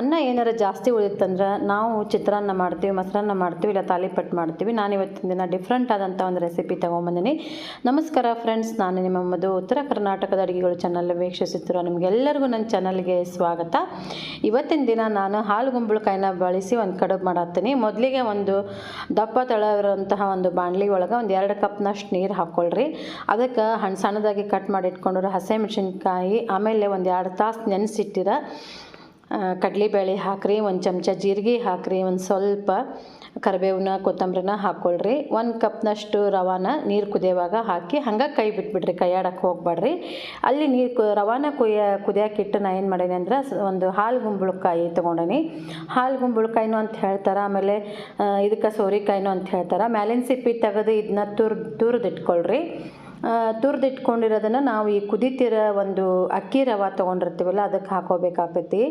ಅನ್ನ ಏನಾರ ಜಾಸ್ತಿ ಉಳಿತಂದ್ರೆ ನಾವು ಚಿತ್ರಾನ್ನ ಮಾಡ್ತೀವಿ, ಮೊಸರನ್ನ ಮಾಡ್ತೀವಿ, ಇಲ್ಲ ತಾಲಿಪಟ್ಟು ಮಾಡ್ತೀವಿ. ನಾನು ಇವತ್ತಿನ ದಿನ ಡಿಫ್ರೆಂಟ್ ಆದಂಥ ಒಂದು ರೆಸಿಪಿ ತೊಗೊಂಬಂದಿನಿ. ನಮಸ್ಕಾರ ಫ್ರೆಂಡ್ಸ್ ನಾನು ನಿಮ್ಮ ಮಧು. ಉತ್ತರ ಕರ್ನಾಟಕದ ಅಡುಗೆಗಳು ಚಾನಲ್ ವೀಕ್ಷಿಸುತ್ತಿರೋ ನಿಮಗೆಲ್ಲರಿಗೂ ನನ್ನ ಚಾನಲ್ಗೆ ಸ್ವಾಗತ. ಇವತ್ತಿನ ದಿನ ನಾನು ಹಾಲು ಗುಂಬಳಕಾಯಿನ ಬಳಸಿ ಒಂದು ಕಡುಬು ಮಾಡತ್ತೀನಿ. ಮೊದಲಿಗೆ ಒಂದು ದಪ್ಪ ತಳವಿರುವಂತಹ ಒಂದು ಬಾಣಲಿ ಒಳಗೆ ಒಂದು ಎರಡು ಕಪ್ನಷ್ಟು ನೀರು ಹಾಕ್ಕೊಳ್ರಿ ಅದಕ್ಕೆ ಹಣ್ಣು ಸಣ್ಣದಾಗಿ ಕಟ್ ಮಾಡಿ ಇಟ್ಕೊಂಡ್ರೆ ಹಸಿಮೆಣಸಿನ್ಕಾಯಿ, ಆಮೇಲೆ ಒಂದು ಎರಡು ತಾಸು ನೆನೆಸಿಟ್ಟಿರ. ಕಡಲೆಬೇಳೆ ಹಾಕ್ರಿ, ಒಂದು ಚಮಚ ಜೀರಿಗೆ ಹಾಕ್ರಿ, ಒಂದು ಸ್ವಲ್ಪ ಕರಿಬೇವನ್ನ ಕೊತ್ತಂಬರಿನ ಹಾಕ್ಕೊಳ್ರಿ ಒಂದು ಕಪ್ನಷ್ಟು ರವಾನ ನೀರು ಕುದಿಯೋವಾಗ ಹಾಕಿ ಹಂಗೆ ಕೈ ಬಿಟ್ಬಿಡ್ರಿ ಕೈ ಆಡಕ್ಕೆ ಹೋಗ್ಬೇಡ್ರಿ ಅಲ್ಲಿ ನೀರು ಕು, ರವಾನ ಕುಯ್ಯ ಕುದಿಯೋಕ್ಕಿಟ್ಟು ನಾ ಏನು ಮಾಡೀನಿ ಅಂದ್ರೆ ಒಂದು ಹಾಲು ಗುಂಬಳಕಾಯಿ ತೊಗೊಂಡೇನಿ. ಹಾಲು ಗುಂಬಳಕಾಯಿನೂ ಅಂತ ಹೇಳ್ತಾರೆ, ಆಮೇಲೆ ಇದಕ್ಕೆ ಸೋರಿಕಾಯಿನೂ ಅಂತ ಹೇಳ್ತಾರೆ. ಮ್ಯಾಲಿನ ಸಿಪ್ಪಿ ತೆಗೆದು ಇದನ್ನ ತುರ್ ತುರಿದಿಟ್ಕೊಳ್ರಿ. ತುರಿದಿಟ್ಕೊಂಡಿರೋದನ್ನು ನಾವು ಈ ಕುದಿತಿರೋ ಒಂದು ಅಕ್ಕಿ ರವೆ ತೊಗೊಂಡಿರ್ತೀವಲ್ಲ, ಅದಕ್ಕೆ ಹಾಕೋಬೇಕಾಗ್ತೈತಿ.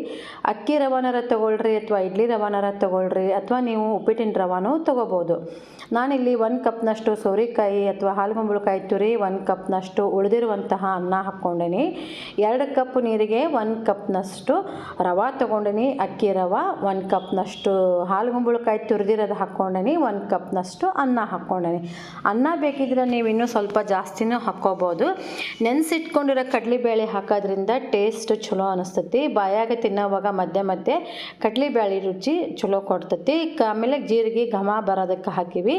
ಅಕ್ಕಿ ರವಾನಾರ ತೊಗೊಳ್ರಿ ಅಥವಾ ಇಡ್ಲಿ ರವಾನಾರ ತೊಗೊಳ್ರಿ ಅಥವಾ ನೀವು ಉಪ್ಪಿಟ್ಟಿನ ರವಾನೂ ತೊಗೋಬೋದು. ನಾನಿಲ್ಲಿ ಒಂದು ಕಪ್ನಷ್ಟು ಸೋರೆಕಾಯಿ ಅಥವಾ ಹಾಲುಗುಂಬಳಕಾಯಿ ತುರಿ, ಒಂದು ಕಪ್ನಷ್ಟು ಉಳಿದಿರುವಂತಹ ಅನ್ನ ಹಾಕ್ಕೊಂಡಿನಿ. ಎರಡು ಕಪ್ ನೀರಿಗೆ ಒಂದು ಕಪ್ನಷ್ಟು ರವೆ ತೊಗೊಂಡಿನಿ, ಅಕ್ಕಿ ರವೆ, ಒಂದು ಕಪ್ನಷ್ಟು ಹಾಲುಗುಂಬಳಕಾಯಿ ತುರಿದಿರೋದು ಹಾಕ್ಕೊಂಡಿನಿ, ಒಂದು ಕಪ್ನಷ್ಟು ಅನ್ನ ಹಾಕ್ಕೊಂಡಿನಿ. ಅನ್ನ ಬೇಕಿದ್ರೆ ನೀವು ಇನ್ನೂ ಸ್ವಲ್ಪ ಜಾಸ್ತಿನೂ ಹಾಕ್ಕೋಬೋದು. ನೆನೆಸಿಟ್ಕೊಂಡಿರೋ ಕಡಲೆಬೇಳೆ ಹಾಕೋದ್ರಿಂದ ಟೇಸ್ಟ್ ಚಲೋ ಅನಿಸ್ತತಿ. ಬಾಯಾಗ ತಿನ್ನೋವಾಗ ಮಧ್ಯೆ ಮಧ್ಯೆ ಕಡಲೆಬೇಳೆ ರುಚಿ ಚಲೋ ಕೊಡ್ತೈತಿ. ಆಮೇಲೆ ಜೀರಿಗೆ, ಘಮ ಬರೋದಕ್ಕೆ ಹಾಕಿವಿ.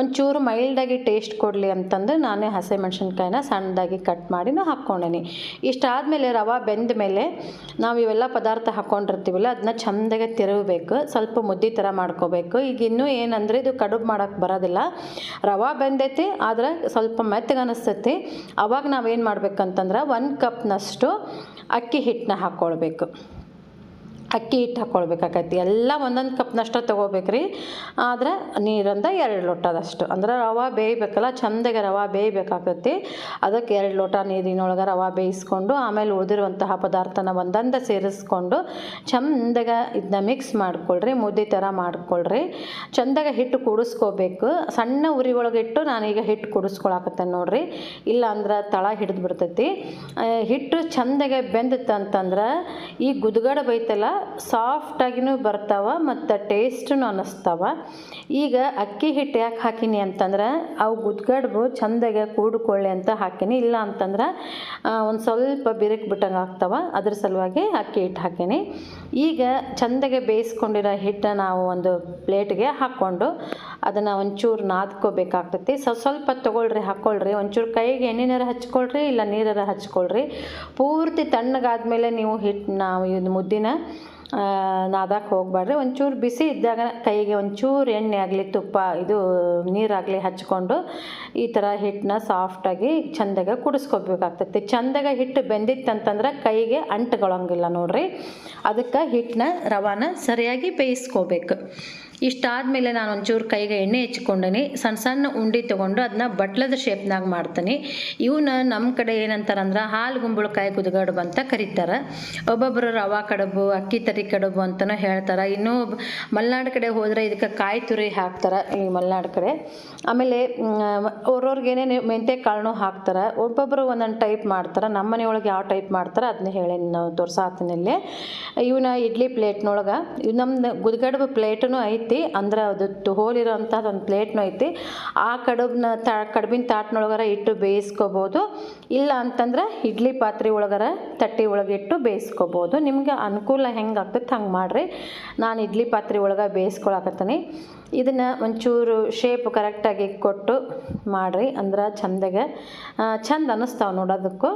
ಒಂಚೂರು ಮೈಲ್ಡಾಗಿ ಟೇಸ್ಟ್ ಕೊಡಲಿ ಅಂತಂದು ನಾನೇ ಹಸಿಮೆಣ್ಸಿನ್ಕಾಯಿನ ಸಣ್ಣದಾಗಿ ಕಟ್ ಮಾಡಿನೂ ಹಾಕ್ಕೊಂಡೇನಿ. ಇಷ್ಟಾದಮೇಲೆ ರವೆ ಬೆಂದ ಮೇಲೆ ನಾವು ಇವೆಲ್ಲ ಪದಾರ್ಥ ಹಾಕ್ಕೊಂಡಿರ್ತೀವಲ್ಲ ಅದನ್ನ ಚಂದಾಗೆ ತಿರುಗಬೇಕು. ಸ್ವಲ್ಪ ಮುದ್ದೆ ಥರ ಮಾಡ್ಕೋಬೇಕು. ಈಗ ಇನ್ನೂ ಏನಂದರೆ ಇದು ಕಡುಬು ಮಾಡೋಕ್ಕೆ ಬರೋದಿಲ್ಲ. ರವೆ ಬೆಂದೈತಿ, ಆದ್ರೆ ಸ್ವಲ್ಪ ಮೆತ್ತಗೆ ಅನಿಸ್ತೈತಿ. ಅವಾಗ ನಾವೇನು ಮಾಡ್ಬೇಕಂತಂದ್ರೆ ಒಂದು ಕಪ್ನಷ್ಟು ಅಕ್ಕಿ ಹಿಟ್ಟನ್ನ ಹಾಕ್ಕೊಳ್ಬೇಕು ಅಕ್ಕಿ ಹಿಟ್ಟು ಹಾಕ್ಕೊಳ್ಬೇಕಾಗೈತಿ ಎಲ್ಲ ಒಂದೊಂದು ಕಪ್ನಷ್ಟು ತೊಗೋಬೇಕ್ರಿ. ಆದ್ರೆ ನೀರಿಂದ ಎರಡು ಲೋಟದಷ್ಟು ಅಂದ್ರೆ ರವೆ ಬೇಯಬೇಕಲ್ಲ, ಚಂದಗೆ ರವೆ ಬೇಯಬೇಕಾಗತ್ತೆ. ಅದಕ್ಕೆ ಎರಡು ಲೋಟ ನೀರಿನೊಳಗೆ ರವೆ ಬೇಯಿಸ್ಕೊಂಡು, ಆಮೇಲೆ ಉಳಿದಿರುವಂತಹ ಪದಾರ್ಥನ ಒಂದೊಂದು ಸೇರಿಸ್ಕೊಂಡು ಚಂದಗೆ ಇದನ್ನ ಮಿಕ್ಸ್ ಮಾಡ್ಕೊಳ್ರಿ, ಮುದ್ದೆ ಥರ ಮಾಡ್ಕೊಳ್ರಿ. ಚೆಂದಾಗ ಹಿಟ್ಟು ಕೂಡಿಸ್ಕೋಬೇಕು. ಸಣ್ಣ ಉರಿ ಒಳಗೆ ಇಟ್ಟು ನಾನೀಗ ಹಿಟ್ಟು ಕೂಡಿಸ್ಕೊಳಕತ್ತೇನೆ ನೋಡ್ರಿ. ಇಲ್ಲ ಅಂದ್ರೆ ತಳ ಹಿಡಿದು ಬಿಡ್ತೈತಿ ಹಿಟ್ಟು ಚೆಂದಾಗೆ ಬೆಂದಿತ್ತು ಅಂತಂದ್ರೆ ಈ ಗುದ್ಗಡ ಬೈತಲ್ಲ ಸಾಫ್ಟಾಗಿನೂ ಬರ್ತಾವ ಮತ್ತು ಟೇಸ್ಟೂ ಅನ್ನಿಸ್ತಾವ ಈಗ ಅಕ್ಕಿ ಹಿಟ್ಟು ಯಾಕೆ ಹಾಕೀನಿ ಅಂತಂದ್ರೆ ಅವು ಗುದ್ಗಡ್ಬು ಚಂದಾಗೆ ಕೂಡ್ಕೊಳ್ಳಿ ಅಂತ ಹಾಕೀನಿ. ಇಲ್ಲ ಅಂತಂದ್ರೆ ಒಂದು ಸ್ವಲ್ಪ ಬಿರುಕು ಬಿಟ್ಟಂಗೆ ಆಗ್ತಾವ. ಅದ್ರ ಸಲುವಾಗಿ ಅಕ್ಕಿ ಹಿಟ್ಟು ಹಾಕೀನಿ. ಈಗ ಚಂದಾಗೆ ಬೇಯಿಸ್ಕೊಂಡಿರೋ ಹಿಟ್ಟು ನಾವು ಒಂದು ಪ್ಲೇಟ್ಗೆ ಹಾಕ್ಕೊಂಡು ಅದನ್ನು ಒಂಚೂರು ನಾದ್ಕೋಬೇಕಾಗ್ತೈತಿ. ಸ್ವಲ್ಪ ಸ್ವಲ್ಪ ತೊಗೊಳ್ರಿ ಹಾಕ್ಕೊಳ್ರಿ ಒಂಚೂರು ಕೈಗೆ ಎಣ್ಣೆನಾರ ಹಚ್ಕೊಳ್ರಿ, ಇಲ್ಲ ನೀರಾರ ಹಚ್ಕೊಳ್ರಿ. ಪೂರ್ತಿ ತಣ್ಣಗಾದ್ಮೇಲೆ ನೀವು ಹಿಟ್ಟು ನಾವು ಇದು ಮುದ್ದಿನ ನಾದಕ್ಕೆ ಹೋಗ್ಬೇಡ್ರಿ ಒಂಚೂರು ಬಿಸಿ ಇದ್ದಾಗ ಕೈಗೆ ಒಂಚೂರು ಎಣ್ಣೆ ಆಗಲಿ, ತುಪ್ಪ, ಇದು ನೀರಾಗಲಿ ಹಚ್ಕೊಂಡು ಈ ಥರ ಹಿಟ್ಟನ್ನ ಸಾಫ್ಟಾಗಿ ಚಂದಾಗ ಕುಡಿಸ್ಕೋಬೇಕಾಗ್ತೈತಿ. ಚಂದಾಗ ಹಿಟ್ಟು ಬೆಂದಿತ್ತಂತಂದ್ರೆ ಕೈಗೆ ಅಂಟ್ಕೊಳ್ಳೋಂಗಿಲ್ಲ ನೋಡ್ರಿ. ಅದಕ್ಕೆ ಹಿಟ್ಟನ್ನ ರವಾನ ಸರಿಯಾಗಿ ಬೇಯಿಸ್ಕೋಬೇಕು. ಇಷ್ಟಾದಮೇಲೆ ನಾನು ಒಂಚೂರು ಕೈಗೆ ಎಣ್ಣೆ ಹಚ್ಕೊಂಡೀನಿ ಸಣ್ಣ ಸಣ್ಣ ಉಂಡೆ ತೊಗೊಂಡು ಅದನ್ನ ಬಟ್ಲದ ಶೇಪ್ನಾಗ ಮಾಡ್ತೀನಿ. ಇವನ್ನ ನಮ್ಮ ಕಡೆ ಏನಂತಾರಂದ್ರೆ ಹಾಲು ಗುಂಬಳಕಾಯಿ ಕುದುಗಡುಬು ಅಂತ ಕರೀತಾರೆ. ಒಬ್ಬೊಬ್ಬರು ರವಾ ಕಡುಬು, ಅಕ್ಕಿ ತರಿ ಕಡುಬು ಅಂತಲೂ ಹೇಳ್ತಾರೆ. ಇನ್ನೂ ಮಲೆನಾಡು ಕಡೆ ಹೋದರೆ ಇದಕ್ಕೆ ಕಾಯಿ ತುರಿ ಹಾಕ್ತಾರೆ ಈ ಮಲೆನಾಡು ಕಡೆ. ಆಮೇಲೆ ಅವ್ರವ್ರಿಗೆ ಏನೇನು ಮೆಂತ್ಯ ಕಾಳು ಹಾಕ್ತಾರೆ. ಒಬ್ಬೊಬ್ಬರು ಒಂದೊಂದು ಟೈಪ್ ಮಾಡ್ತಾರೆ. ನಮ್ಮ ಮನೆಯೊಳಗೆ ಯಾವ ಟೈಪ್ ಮಾಡ್ತಾರೆ ಅದನ್ನ ಹೇಳಿ ನಾವು ತೋರ್ಸಾತಿನಲ್ಲಿ ಇವನ್ನ ಇಡ್ಲಿ ಪ್ಲೇಟ್ನೊಳಗೆ ಇವು ನಮ್ಮ ಗುದ್ಗಡುಬು ಪ್ಲೇಟೂ ಐತಿ. ಅಂದ್ರೆ ಅದು ಹೋಲಿರೋ ಅಂಥದ್ದು ಒಂದು ಪ್ಲೇಟ್ನೂ ಐತಿ. ಆ ಕಡುಬನ್ನ ತಾ, ಕಡುಬಿನ ತಾಟ್ನೊಳಗಾರ ಇಟ್ಟು ಬೇಯಿಸ್ಕೋಬೋದು. ಇಲ್ಲ ಅಂತಂದ್ರೆ ಇಡ್ಲಿ ಪಾತ್ರೆ ಒಳಗರ ತಟ್ಟೆ ಒಳಗೆ ಇಟ್ಟು ಬೇಯಿಸ್ಕೋಬೋದು. ನಿಮ್ಗೆ ಅನುಕೂಲ ಹೆಂಗೆ ಆಗ್ತೈತೆ ಹಂಗೆ ಮಾಡಿರಿ. ನಾನು ಇಡ್ಲಿ ಪಾತ್ರೆ ಒಳಗೆ ಬೇಯಿಸ್ಕೊಳಕತ್ತೀನಿ. ಇದನ್ನು ಒಂಚೂರು ಶೇಪ್ ಕರೆಕ್ಟಾಗಿ ಕೊಟ್ಟು ಮಾಡಿರಿ ಅಂದ್ರೆ ಚಂದಗೆ ಚಂದ ಅನ್ನಿಸ್ತಾವೆ ನೋಡೋದಕ್ಕೂ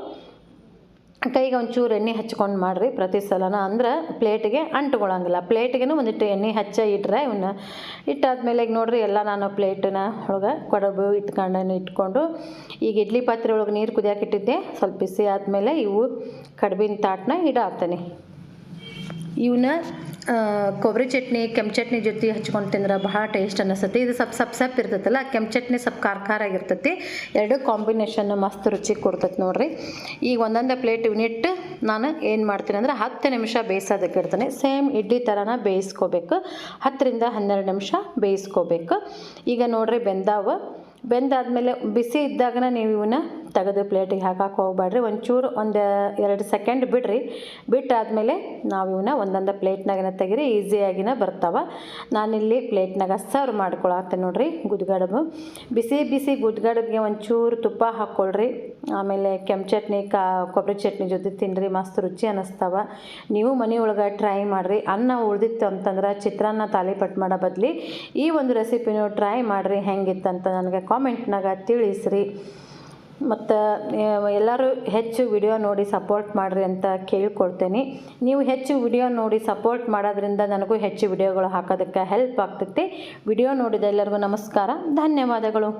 ಕೈಗೆ ಒಂಚೂರು ಎಣ್ಣೆ ಹಚ್ಕೊಂಡು ಮಾಡಿರಿ ಪ್ರತಿ ಸಲನ. ಅಂದ್ರೆ ಪ್ಲೇಟಿಗೆ ಅಂಟ್ಕೊಳಂಗಿಲ್ಲ ಪ್ಲೇಟಿಗೆನೂ ಒಂದಿಟ್ಟು ಎಣ್ಣೆ ಹಚ್ಚ ಇಟ್ಟರೆ ಇವನ್ನ ಇಟ್ಟಾದ್ಮೇಲೆ ಈಗ ನೋಡಿರಿ ಎಲ್ಲ ನಾನು ಪ್ಲೇಟನ್ನ ಒಳಗೆ ಕೊಡಬು ಇಟ್ಕೊಂಡು ಇಟ್ಕೊಂಡು ಈಗ ಇಡ್ಲಿ ಪಾತ್ರೆ ಒಳಗೆ ನೀರು ಕುದಿಯಕ್ಕೆ ಇಟ್ಟಿದ್ದೆ. ಸ್ವಲ್ಪ ಬಿಸಿ ಆದಮೇಲೆ ಇವು ಕಡ್ಬಿನ ತಾಟನ್ನ ಇಡಾಕ್ತೀನಿ. ಇವನ್ನ ಕೊಬ್ಬರಿ ಚಟ್ನಿ, ಕೆಂಪು ಚಟ್ನಿ ಜೊತೆ ಹಚ್ಕೊಂಡು ತಿಂದ್ರೆ ಬಹಳ ಟೇಸ್ಟ್ ಅನ್ನಿಸ್ತೈತಿ. ಇದು ಸ್ವಲ್ಪ ಸಪ್ ಸಪ್ ಇರ್ತೈತಲ್ಲ, ಕೆಂಪು ಚಟ್ನಿ ಸ್ವಲ್ಪ ಖಾರ ಖಾರ ಆಗಿರ್ತೈತಿ. ಎರಡು ಕಾಂಬಿನೇಷನ್ ಮಸ್ತ್ ರುಚಿ ಕೊಡ್ತೈತಿ ನೋಡ್ರಿ. ಈಗ ಒಂದೊಂದೇ ಪ್ಲೇಟ್ ಯೂನಿಟ್ ನಾನು ಏನು ಮಾಡ್ತೀನಿ ಅಂದ್ರೆ ಹತ್ತು ನಿಮಿಷ ಬೇಯಿಸೋದಕ್ಕೆ ಇಡ್ತೀನಿ. ಸೇಮ್ ಇಡ್ಲಿ ಥರನ ಬೇಯಿಸ್ಕೋಬೇಕು. ಹತ್ತರಿಂದ ಹನ್ನೆರಡು ನಿಮಿಷ ಬೇಯಿಸ್ಕೋಬೇಕು. ಈಗ ನೋಡ್ರಿ ಬೆಂದಾವ. ಬೆಂದಾದ್ಮೇಲೆ ಬಿಸಿ ಇದ್ದಾಗನ ನೀವು ಇವನ್ನ ತೆಗೆದು ಪ್ಲೇಟಿಗೆ ಹಾಕಕ್ಕೆ ಹೋಗ್ಬೇಡ್ರಿ. ಒಂಚೂರು ಒಂದು ಎರಡು ಸೆಕೆಂಡ್ ಬಿಡ್ರಿ. ಬಿಟ್ಟಾದಮೇಲೆ ನಾವು ಇವನ್ನ ಒಂದೊಂದು ಪ್ಲೇಟ್ನಾಗಿನ ತೆಗೀರಿ, ಈಸಿಯಾಗಿನ ಬರ್ತಾವೆ. ನಾನಿಲ್ಲಿ ಪ್ಲೇಟ್ನಾಗ ಸರ್ವ್ ಮಾಡ್ಕೊಳತ್ತೇನೆ ನೋಡ್ರಿ ಗುದ್ಗಡಬು. ಬಿಸಿ ಬಿಸಿ ಗುದ್ಗಡಬ್ಗೆ ಒಂಚೂರು ತುಪ್ಪ ಹಾಕ್ಕೊಳ್ರಿ. ಆಮೇಲೆ ಕೆಂಪು ಚಟ್ನಿ, ಕಾ ಕೊಬ್ಬರಿ ಚಟ್ನಿ ಜೊತೆ ತಿನ್ನಿರಿ ಮಸ್ತ್ ರುಚಿ ಅನ್ನಿಸ್ತಾವ ನೀವು ಮನೆ ಒಳಗೆ ಟ್ರೈ ಮಾಡಿರಿ. ಅನ್ನ ಉಳಿದಿತ್ತು ಅಂತಂದ್ರೆ ಚಿತ್ರಾನ್ನ ತಾಲಿಪಟ್ಟು ಮಾಡೋ ಬದಲಿ ಈ ಒಂದು ರೆಸಿಪಿನೂ ಟ್ರೈ ಮಾಡಿರಿ. ಹೆಂಗಿತ್ತಂತ ನನಗೆ ಕಾಮೆಂಟ್ನಾಗ ತಿಳಿಸ್ರಿ. ಮತ್ತು ಎಲ್ಲರೂ ಹೆಚ್ಚು ವಿಡಿಯೋ ನೋಡಿ ಸಪೋರ್ಟ್ ಮಾಡಿರಿ ಅಂತ ಕೇಳ್ಕೊಳ್ತೇನೆ. ನೀವು ಹೆಚ್ಚು ವಿಡಿಯೋ ನೋಡಿ ಸಪೋರ್ಟ್ ಮಾಡೋದ್ರಿಂದ ನನಗೂ ಹೆಚ್ಚು ವಿಡಿಯೋಗಳು ಹಾಕೋದಕ್ಕೆ ಹೆಲ್ಪ್ ಆಗ್ತೈತಿ. ವಿಡಿಯೋ ನೋಡಿದ ಎಲ್ಲರಿಗೂ ನಮಸ್ಕಾರ. ಧನ್ಯವಾದಗಳು.